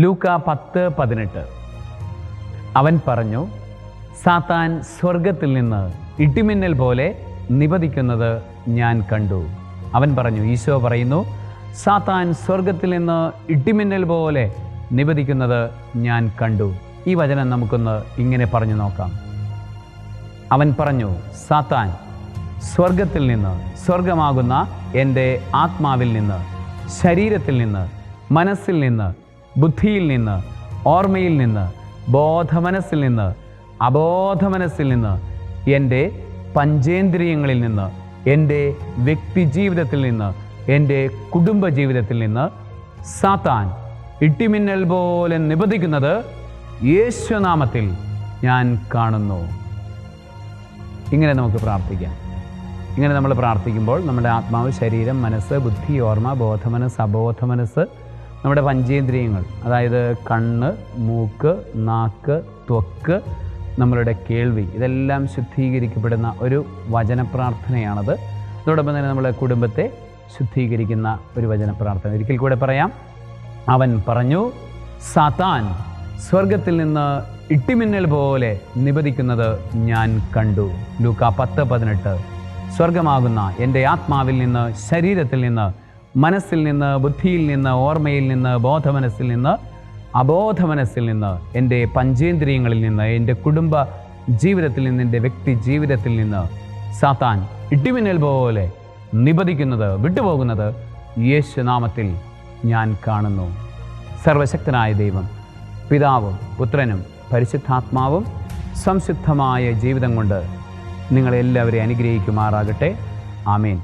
ലൂക്ക പത്ത് പതിനെട്ട്. അവൻ പറഞ്ഞു സാത്താൻ സ്വർഗത്തിൽ നിന്ന് ഇടിമിന്നൽ പോലെ നിപതിക്കുന്നത് ഞാൻ കണ്ടു. അവൻ പറഞ്ഞു ഈശോ പറയുന്നു സാത്താൻ സ്വർഗത്തിൽ നിന്ന് ഇടിമിന്നൽ പോലെ നിപതിക്കുന്നത് ഞാൻ കണ്ടു. ഈ വചനം നമുക്കൊന്ന് ഇങ്ങനെ പറഞ്ഞു നോക്കാം. അവൻ പറഞ്ഞു സാത്താൻ സ്വർഗത്തിൽ നിന്ന് സ്വർഗമാകുന്ന എന്റെ ആത്മാവിൽ നിന്ന് ശരീരത്തിൽ നിന്ന് മനസ്സിൽ നിന്ന് ബുദ്ധിയിൽ നിന്ന് ഓർമ്മയിൽ നിന്ന് ബോധമനസ്സിൽ നിന്ന് അബോധമനസ്സിൽ നിന്ന് എന്റെ പഞ്ചേന്ദ്രിയങ്ങളിൽ നിന്ന് എന്റെ വ്യക്തി ജീവിതത്തിൽ നിന്ന് എന്റെ കുടുംബ ജീവിതത്തിൽ നിന്ന് സാത്താൻ ഇട്ടിമിന്നൽ പോലെ നിബന്ധിക്കുന്നത് യേശുനാമത്തിൽ ഞാൻ കാണുന്നു. ഇങ്ങനെ നമുക്ക് പ്രാർത്ഥിക്കാം. ഇങ്ങനെ നമ്മൾ പ്രാർത്ഥിക്കുമ്പോൾ നമ്മുടെ ആത്മാവ് ശരീരം മനസ്സ് ബുദ്ധി ഓർമ്മ ബോധമനസ്സ് അബോധമനസ്സ് നമ്മുടെ പഞ്ചേന്ദ്രിയങ്ങൾ അതായത് കണ്ണ് മൂക്ക് നാക്ക് ത്വക്ക് നമ്മളുടെ കേൾവി ഇതെല്ലാം ശുദ്ധീകരിക്കപ്പെടുന്ന ഒരു വചനപ്രാർത്ഥനയാണത്. അതോടൊപ്പം തന്നെ നമ്മുടെ കുടുംബത്തെ ശുദ്ധീകരിക്കുന്ന ഒരു വചനപ്രാർത്ഥന. ഒരിക്കൽ കൂടെ പറയാം. അവൻ പറഞ്ഞു സാത്താൻ സ്വർഗത്തിൽ നിന്ന് ഇട്ടിമിന്നൽ പോലെ നിപതിക്കുന്നത് ഞാൻ കണ്ടു. ലൂക്ക പത്ത് പതിനെട്ട്. സ്വർഗമാകുന്ന എന്റെ ആത്മാവിൽ നിന്ന് ശരീരത്തിൽ നിന്ന് മനസ്സിൽ നിന്ന് ബുദ്ധിയിൽ നിന്ന് ഓർമ്മയിൽ നിന്ന് ബോധമനസ്സിൽ നിന്ന് അബോധ മനസ്സിൽ നിന്ന് എന്റെ പഞ്ചേന്ദ്രിയങ്ങളിൽ നിന്ന് എന്റെ കുടുംബ ജീവിതത്തിൽ നിന്ന് എന്റെ വ്യക്തി ജീവിതത്തിൽ നിന്ന് സാത്താൻ ഇട്ടിമിന്നൽ പോലെ നിപതിക്കുന്നത് വിട്ടുപോകുന്നത് യേശുനാമത്തിൽ ഞാൻ കാണുന്നു. സർവശക്തനായ ദൈവം പിതാവും പുത്രനും പരിശുദ്ധാത്മാവും സംശുദ്ധമായ ജീവിതം കൊണ്ട് നിങ്ങളെല്ലാവരെയും അനുഗ്രഹിക്കുമാറാകട്ടെ. ആമേൻ.